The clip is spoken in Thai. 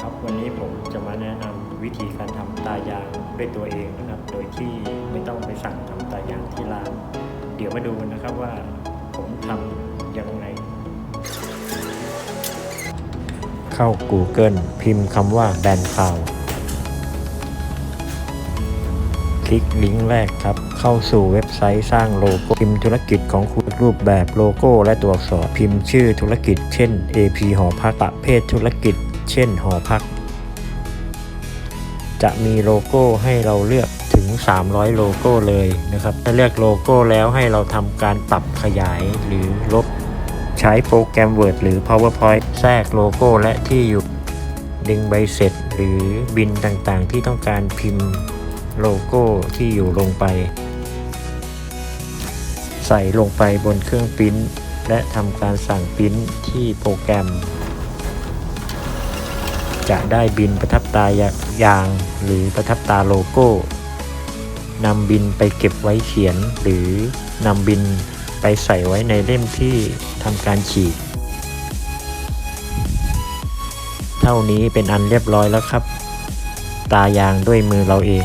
ครับวันนี้ผมจะมาแนะนำวิธีการทำตายางด้วยตัวเองนะครับ โดยที่ไม่ต้องไปสั่งทำตายางที่ร้าน เดี๋ยวมาดูนะครับว่าผมทำยังไง เข้า Google พิมพ์คำว่าแบนคาวคลิกลิงก์แรกครับ เข้าสู่เว็บไซต์สร้างโลโก้พิมพ์ธุรกิจของคุณรูปแบบโลโก้และตัวอักษรพิมพ์ชื่อธุรกิจ เช่น AP หอพักประเภทธุรกิจ เช่นหอพัก จะมีโลโก้ให้เราเลือกถึง 300 โลโก้เลยนะครับถ้าเลือกโลโก้แล้วให้เราทำการปรับขยายหรือลบ ใช้โปรแกรม Word หรือ PowerPoint แทรกโลโก้และที่อยู่ดึงใบเสร็จหรือบินต่างๆ ที่ต้องการพิมพ์โลโก้ที่อยู่ลงไป ใส่ลงไปบนเครื่องปริ้นและทำการสั่งปริ้นที่โปรแกรม จะได้บินประทับตายางหรือประทับตาโลโก้นำบินไปเก็บไว้เขียน หรือนำบินไปใส่ไว้ในเล่มที่ทำการฉีก เท่านี้เป็นอันเรียบร้อยแล้วครับ ตายางด้วยมือเราเอง